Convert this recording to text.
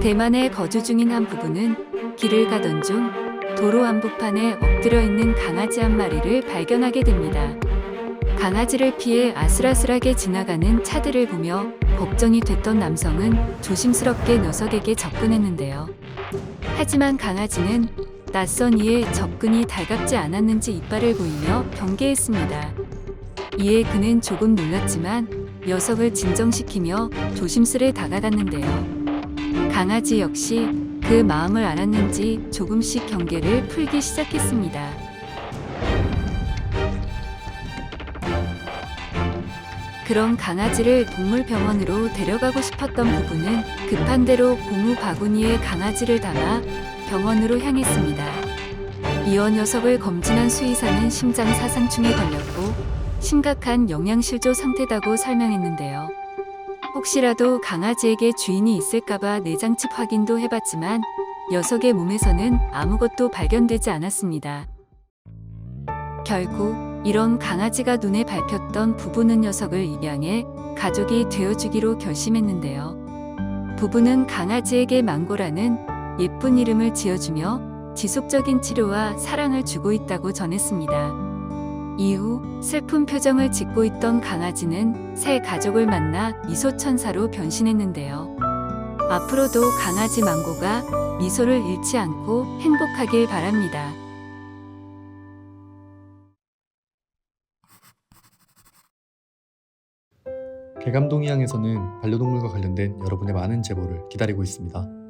대만에 거주 중인 한 부부는 길을 가던 중 도로 한복판에 엎드려 있는 강아지 한 마리를 발견하게 됩니다. 강아지를 피해 아슬아슬하게 지나가는 차들을 보며 걱정이 됐던 남성은 조심스럽게 녀석에게 접근했는데요. 하지만 강아지는 낯선 이에 접근이 달갑지 않았는지 이빨을 보이며 경계했습니다. 이에 그는 조금 놀랐지만 녀석을 진정시키며 조심스레 다가갔는데요. 강아지 역시 그 마음을 알았는지 조금씩 경계를 풀기 시작했습니다. 그런 강아지를 동물병원으로 데려가고 싶었던 부부는 급한 대로 고무 바구니에 강아지를 담아 병원으로 향했습니다. 이어 녀석을 검진한 수의사는 심장 사상충에 걸렸고 심각한 영양실조 상태다고 설명했는데요. 혹시라도 강아지에게 주인이 있을까봐 내장칩 확인도 해봤지만 녀석의 몸에서는 아무것도 발견되지 않았습니다. 결국 이런 강아지가 눈에 밟혔던 부부는 녀석을 입양해 가족이 되어주기로 결심했는데요. 부부는 강아지에게 망고라는 예쁜 이름을 지어주며 지속적인 치료와 사랑을 주고 있다고 전했습니다. 이후 슬픈 표정을 짓고 있던 강아지는 새 가족을 만나 미소천사로 변신했는데요. 앞으로도 강아지 망고가 미소를 잃지 않고 행복하길 바랍니다. 개감동이항에서는 반려동물과 관련된 여러분의 많은 제보를 기다리고 있습니다.